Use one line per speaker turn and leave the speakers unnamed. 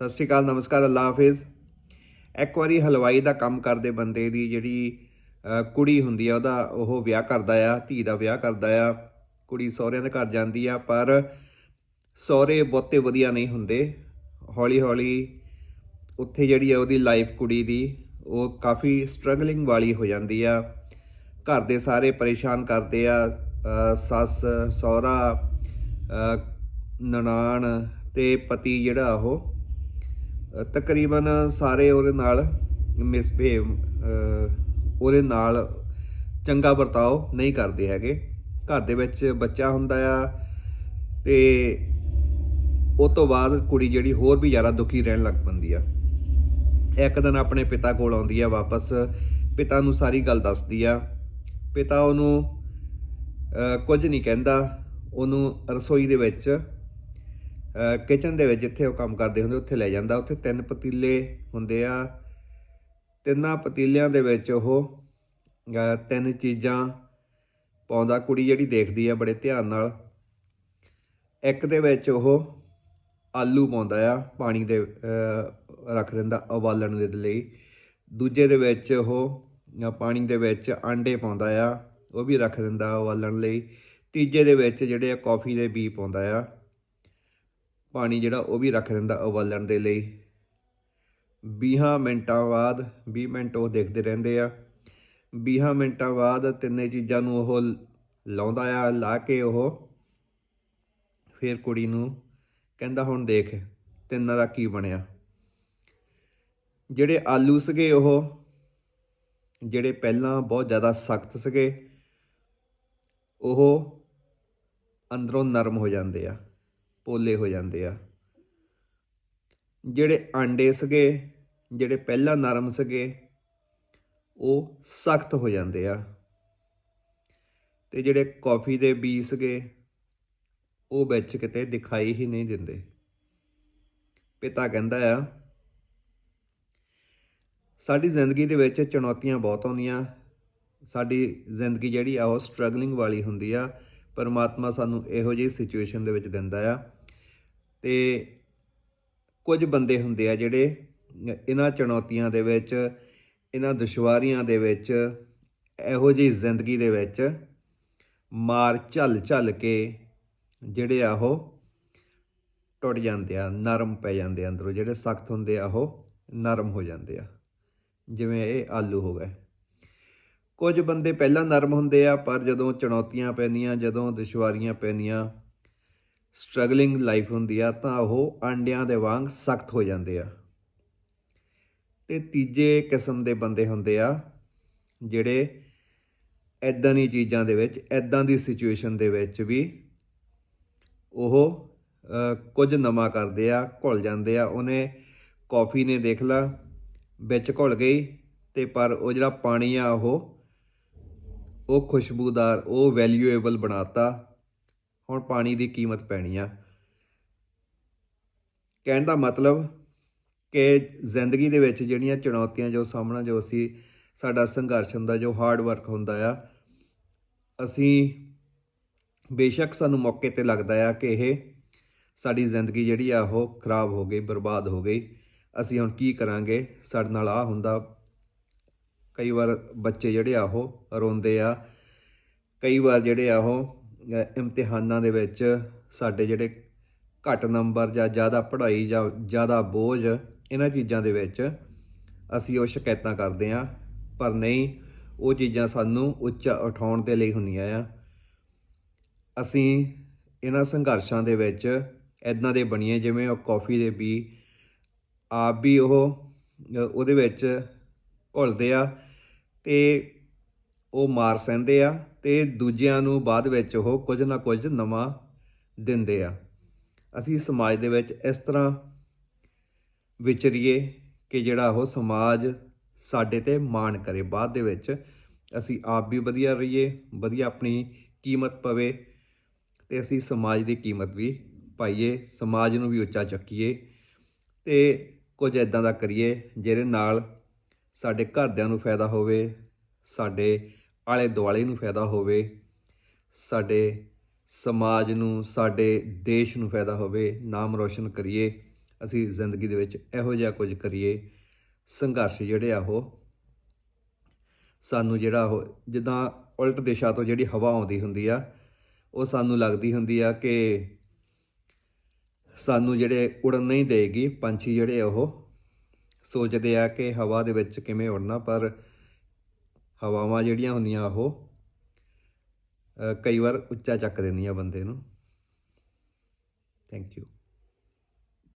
ਸਤਿ ਸ਼੍ਰੀ ਅਕਾਲ, ਨਮਸਕਾਰ ਅੱਲਾ ਹਾਫਿਜ਼। ਇੱਕ ਵਾਰੀ ਹਲਵਾਈ ਦਾ ਕੰਮ ਕਰਦੇ ਬੰਦੇ ਦੀ ਜਿਹੜੀ ਕੁੜੀ ਹੁੰਦੀ ਆ, ਉਹਦਾ ਉਹ ਵਿਆਹ ਕਰਦਾ ਆ, ਧੀ ਦਾ ਵਿਆਹ ਕਰਦਾ ਆ। ਕੁੜੀ ਸਹੁਰਿਆਂ ਦੇ ਘਰ ਜਾਂਦੀ ਆ, ਪਰ ਸਹੁਰੇ ਬਹੁਤੇ ਵਧੀਆ ਨਹੀਂ ਹੁੰਦੇ। ਹੌਲੀ ਹੌਲੀ ਉੱਥੇ ਜਿਹੜੀ ਆ ਉਹਦੀ ਲਾਈਫ ਕੁੜੀ ਦੀ, ਉਹ ਕਾਫੀ ਸਟਰਗਲਿੰਗ ਵਾਲੀ ਹੋ ਜਾਂਦੀ ਆ। ਘਰ ਦੇ ਸਾਰੇ ਪਰੇਸ਼ਾਨ ਕਰਦੇ ਆ ਸੱਸ, ਸਹੁਰਾ ਨਨਾਣ ਤੇ ਪਤੀ ਜਿਹੜਾ ਉਹ ਤਕਰੀਬਨ ਸਾਰੇ ਉਹਦੇ ਨਾਲ ਮਿਸਬਿਹੇਵ ਉਹਦੇ ਨਾਲ ਚੰਗਾ ਵਰਤਾਓ ਨਹੀਂ ਕਰਦੇ ਹੈਗੇ। ਘਰ ਦੇ ਵਿੱਚ ਬੱਚਾ ਹੁੰਦਾ ਆ ਤੇ ਉਹ ਤੋਂ ਬਾਅਦ ਕੁੜੀ ਜਿਹੜੀ ਹੋਰ ਵੀ ਜ਼ਿਆਦਾ ਦੁਖੀ ਰਹਿਣ ਲੱਗ ਪੈਂਦੀ ਆ। ਇੱਕ ਦਿਨ ਆਪਣੇ ਪਿਤਾ ਕੋਲ ਆਉਂਦੀ ਆ ਵਾਪਸ, ਪਿਤਾ ਨੂੰ ਸਾਰੀ ਗੱਲ ਦੱਸਦੀ ਆ। ਪਿਤਾ ਉਹਨੂੰ ਕੁਝ ਨਹੀਂ ਕਹਿੰਦਾ। ਉਹਨੂੰ ਰਸੋਈ ਦੇ ਵਿੱਚ ਕਿਚਨ ਦੇ ਵਿੱਚ ਜਿੱਥੇ ਉਹ ਕੰਮ ਕਰਦੇ ਹੁੰਦੇ, ਉੱਥੇ ਲੈ ਜਾਂਦਾ। ਉੱਥੇ ਤਿੰਨ ਪਤੀਲੇ ਹੁੰਦੇ ਆ। ਤਿੰਨਾਂ ਪਤੀਲਿਆਂ ਦੇ ਵਿੱਚ ਉਹ ਤਿੰਨ ਚੀਜ਼ਾਂ ਪਾਉਂਦਾ। ਕੁੜੀ ਜਿਹੜੀ ਦੇਖਦੀ ਆ ਬੜੇ ਧਿਆਨ ਨਾਲ। ਇੱਕ ਦੇ ਵਿੱਚ ਉਹ ਆਲੂ ਪਾਉਂਦਾ ਆ, ਪਾਣੀ ਦੇ ਰੱਖ ਦਿੰਦਾ ਉਬਾਲਣ ਦੇ ਲਈ। ਦੂਜੇ ਦੇ ਵਿੱਚ ਉਹ ਪਾਣੀ ਦੇ ਵਿੱਚ ਆਂਡੇ ਪਾਉਂਦਾ ਆ, ਉਹ ਵੀ ਰੱਖ ਦਿੰਦਾ ਉਬਾਲਣ ਲਈ। ਤੀਜੇ ਦੇ ਵਿੱਚ ਜਿਹੜੇ ਆ, ਕਾਫੀ ਦੇ ਬੀ ਪਾਉਂਦਾ ਆ। ਪਾਣੀ ਜਿਹੜਾ ਉਹ ਵੀ ਰੱਖ ਦਿੰਦਾ ਉਬਾਲਣ ਦੇ ਲਈ। 20 ਮਿੰਟਾਂ ਬਾਅਦ 20 ਮਿੰਟ ਉਹ ਦੇਖਦੇ ਰਹਿੰਦੇ ਆ। 20 ਮਿੰਟਾਂ ਬਾਅਦ ਤਿੰਨੇ ਚੀਜ਼ਾਂ ਨੂੰ ਉਹ ਲਾਉਂਦਾ ਆ, ਲਾ ਕੇ ਉਹ ਫਿਰ ਕੁੜੀ ਨੂੰ ਕਹਿੰਦਾ, ਹੁਣ ਦੇਖ ਤਿੰਨਾਂ ਦਾ ਕੀ ਬਣਿਆ? ਜਿਹੜੇ ਆਲੂ ਸੀਗੇ ਉਹ, ਜਿਹੜੇ ਪਹਿਲਾਂ ਬਹੁਤ ਜ਼ਿਆਦਾ ਸਖਤ ਸੀਗੇ, ਉਹ ਅੰਦਰੋਂ ਨਰਮ ਹੋ ਜਾਂਦੇ ਆ। ਪੋਲੇ ਹੋ ਜਾਂਦੇ ਆ। ਜਿਹੜੇ ਆਂਡੇ ਸੀਗੇ, ਜਿਹੜੇ ਪਹਿਲਾਂ ਨਰਮ ਸੀਗੇ, ਉਹ ਸਖਤ ਹੋ ਜਾਂਦੇ ਆ। ਤੇ ਜਿਹੜੇ ਕਾਫੀ ਦੇ ਬੀ ਸੀਗੇ, ਉਹ ਵਿੱਚ ਕਿਤੇ ਦਿਖਾਈ ਹੀ ਨਹੀਂ ਦਿੰਦੇ। ਪਿਤਾ ਕਹਿੰਦਾ ਆ, ਸਾਡੀ ਜ਼ਿੰਦਗੀ ਦੇ ਵਿੱਚ ਚੁਣੌਤੀਆਂ ਬਹੁਤ ਆਉਂਦੀਆਂ। ਸਾਡੀ ਜ਼ਿੰਦਗੀ ਜਿਹੜੀ ਆ, ਉਹ ਸਟਰਗਲਿੰਗ ਵਾਲੀ ਹੁੰਦੀ ਆ। ਪਰਮਾਤਮਾ ਸਾਨੂੰ ਇਹੋ ਜਿਹੀ ਸਿਚੁਏਸ਼ਨ ਦੇ ਵਿੱਚ ਦਿੰਦਾ ਆ। ਤੇ ਕੁਝ ਬੰਦੇ ਹੁੰਦੇ ਆ ਜਿਹੜੇ ਇਹਨਾਂ ਚੁਣੌਤੀਆਂ ਦੇ ਵਿੱਚ, ਇਹਨਾਂ ਦੁਸ਼ਵਾਰੀਆਂ ਦੇ ਵਿੱਚ, ਇਹੋ ਜਿਹੀ ਜ਼ਿੰਦਗੀ ਦੇ ਵਿੱਚ ਮਾਰ ਝੱਲ ਝੱਲ ਕੇ ਜਿਹੜੇ ਆ ਉਹ ਟੁੱਟ ਜਾਂਦੇ ਆ, ਨਰਮ ਪੈ ਜਾਂਦੇ ਆ ਅੰਦਰੋਂ, ਜਿਹੜੇ ਸਖਤ ਹੁੰਦੇ ਆ ਉਹ ਨਰਮ ਹੋ ਜਾਂਦੇ ਆ। ਜਿਵੇਂ ਇਹ ਆਲੂ ਹੋ ਗਏ। ਕੁਝ ਬੰਦੇ ਪਹਿਲਾਂ ਨਰਮ ਹੁੰਦੇ ਆ, ਪਰ ਜਦੋਂ ਚੁਣੌਤੀਆਂ ਪੈਂਦੀਆਂ, ਜਦੋਂ ਦੁਸ਼ਵਾਰੀਆਂ ਪੈਂਦੀਆਂ, ਸਟਰਗਲਿੰਗ ਲਾਈਫ ਹੁੰਦੀ ਆ, ਤਾਂ ਉਹ ਆਂਡਿਆਂ ਦੇ ਵਾਂਗ ਸਖਤ ਹੋ ਜਾਂਦੇ ਆ। ਤੇ ਤੀਜੇ ਕਿਸਮ ਦੇ ਬੰਦੇ ਹੁੰਦੇ ਆ, ਜਿਹੜੇ ਐਦਾਂ ਦੀ ਚੀਜ਼ਾਂ ਦੇ ਵਿੱਚ ਐਦਾਂ ਦੀ ਸਿਚੁਏਸ਼ਨ ਦੇ ਵਿੱਚ ਵੀ ਉਹ ਕੁਝ ਨਵਾਂ ਕਰਦੇ ਆ, ਘੁਲ ਜਾਂਦੇ ਆ। ਉਹਨੇ ਕਾਫੀ ਨੇ ਦੇਖ ਲਾ, ਵਿੱਚ ਘੁਲ ਗਈ ਤੇ ਪਰ ਉਹ ਜਿਹੜਾ ਪਾਣੀ ਆ ਉਹ ਉਹ ਖੁਸ਼ਬੂਦਾਰ, ਉਹ ਵੈਲਿਊਏਬਲ ਬਣਾਤਾ। ਹੁਣ ਪਾਣੀ ਦੀ ਕੀਮਤ ਪੈਣੀ ਆ। ਕਹਿਣ ਦਾ ਮਤਲਬ ਕਿ ਜ਼ਿੰਦਗੀ ਦੇ ਵਿੱਚ ਜਿਹੜੀਆਂ ਚੁਣੌਤੀਆਂ, ਜੋ ਸਾਹਮਣਾ, ਜੋ ਅਸੀਂ, ਸਾਡਾ ਸੰਘਰਸ਼ ਹੁੰਦਾ, ਜੋ ਹਾਰਡ ਵਰਕ ਹੁੰਦਾ ਆ, ਅਸੀਂ ਬੇਸ਼ੱਕ ਸਾਨੂੰ ਮੌਕੇ ਤੇ ਲੱਗਦਾ ਆ ਕਿ ਇਹ ਸਾਡੀ ਜ਼ਿੰਦਗੀ ਜਿਹੜੀ ਆ, ਉਹ ਖਰਾਬ ਹੋ ਗਈ, ਬਰਬਾਦ ਹੋ ਗਈ। ਅਸੀਂ ਹੁਣ ਕੀ ਕਰਾਂਗੇ? ਸਾਡੇ ਨਾਲ ਆ ਹੁੰਦਾ ਕਈ ਵਾਰ ਬੱਚੇ ਜਿਹੜੇ ਆ ਉਹ ਰੋਂਦੇ ਆ। ਕਈ ਵਾਰ ਜਿਹੜੇ ਆ ਉਹ ਅ, ਇਮਤਿਹਾਨਾਂ ਦੇ ਵਿੱਚ ਸਾਡੇ ਜਿਹੜੇ ਘੱਟ ਨੰਬਰ ਜਾਂ ਜ਼ਿਆਦਾ ਪੜ੍ਹਾਈ ਜਾਂ ਜ਼ਿਆਦਾ ਬੋਝ ਇਹਨਾਂ ਚੀਜ਼ਾਂ ਦੇ ਵਿੱਚ ਅਸੀਂ ਉਹ ਸ਼ਿਕਾਇਤਾਂ ਕਰਦੇ ਆ। ਪਰ ਨਹੀਂ ਉਹ ਚੀਜ਼ਾਂ ਸਾਨੂੰ ਉੱਚਾ ਉਠਾਉਣ ਦੇ ਲਈ ਹੁੰਦੀਆਂ ਆ। ਅਸੀਂ ਇਹਨਾਂ ਸੰਘਰਸ਼ਾਂ ਦੇ ਵਿੱਚ ਇਦਾਂ ਦੇ ਬਣੀਏ ਜਿਵੇਂ ਉਹ ਕਾਫੀ ਦੇ ਵੀ ਆਪ ਵੀ ਉਹ ਉਹਦੇ ਵਿੱਚ ਘੁਲਦੇ ਆ। ਤੇ ਉਹ ਮਾਰ ਸਹਿੰਦੇ ਆ ਤੇ ਦੂਜਿਆਂ ਨੂੰ ਬਾਅਦ ਵਿੱਚ ਉਹ ਕੁਝ ਨਾ ਕੁਝ ਨਵਾਂ ਦਿੰਦੇ ਆ। ਅਸੀਂ ਸਮਾਜ ਦੇ ਵਿੱਚ ਇਸ ਤਰ੍ਹਾਂ ਵਿਚਰੀਏ ਕਿ ਜਿਹੜਾ ਉਹ ਸਮਾਜ ਸਾਡੇ ਤੇ ਮਾਣ ਕਰੇ। ਬਾਅਦ ਦੇ ਵਿੱਚ ਅਸੀਂ ਆਪ ਵੀ ਵਧੀਆ ਰਹੀਏ, ਵਧੀਆ ਆਪਣੀ ਕੀਮਤ ਪਵੇ ਤੇ ਅਸੀਂ ਸਮਾਜ ਦੀ ਕੀਮਤ ਵੀ ਪਾਈਏ, ਸਮਾਜ ਨੂੰ ਵੀ ਉੱਚਾ ਚੱਕੀਏ ਤੇ ਕੁਝ ਇਦਾਂ ਦਾ ਕਰੀਏ ਜਿਹਦੇ ਨਾਲ ਸਾਡੇ ਘਰਦਿਆਂ ਨੂੰ ਫਾਇਦਾ ਹੋਵੇ, ਸਾਡੇ ਆਲੇ ਦੁਆਲੇ ਨੂੰ ਫਾਇਦਾ ਹੋਵੇ, ਸਾਡੇ ਸਮਾਜ ਨੂੰ, ਸਾਡੇ ਦੇਸ਼ ਨੂੰ ਫਾਇਦਾ ਹੋਵੇ, ਨਾਮ ਰੋਸ਼ਨ ਕਰੀਏ, ਅਸੀਂ ਜ਼ਿੰਦਗੀ ਦੇ ਵਿੱਚ ਇਹੋ ਜਿਹਾ ਕੁਝ ਕਰੀਏ, ਸੰਘਰਸ਼ ਜਿਹੜੇ ਆ ਉਹ, ਸਾਨੂੰ ਜਿਹੜਾ ਉਹ, ਜਿੱਦਾਂ ਉਲਟ ਦਿਸ਼ਾ ਤੋਂ ਜਿਹੜੀ ਹਵਾ ਆਉਂਦੀ ਹੁੰਦੀ ਆ, ਉਹ ਸਾਨੂੰ ਲੱਗਦੀ ਹੁੰਦੀ ਆ ਕਿ ਸਾਨੂੰ ਜਿਹੜੇ ਉੜਨ ਨਹੀਂ ਦੇਗੀ ਪੰਛੀ ਜਿਹੜੇ ਉਹ ਸੋਚਦੇ ਆ ਕਿ ਹਵਾ ਦੇ ਵਿੱਚ ਕਿਵੇਂ ਉੜਨਾ ਪਰ ਹਵਾਵਾਂ ਜਿਹੜੀਆਂ ਹੁੰਦੀਆਂ ਉਹ ਕਈ ਵਾਰ ਉੱਚਾ ਚੱਕ ਦਿੰਦੀਆਂ ਬੰਦੇ ਨੂੰ। Thank you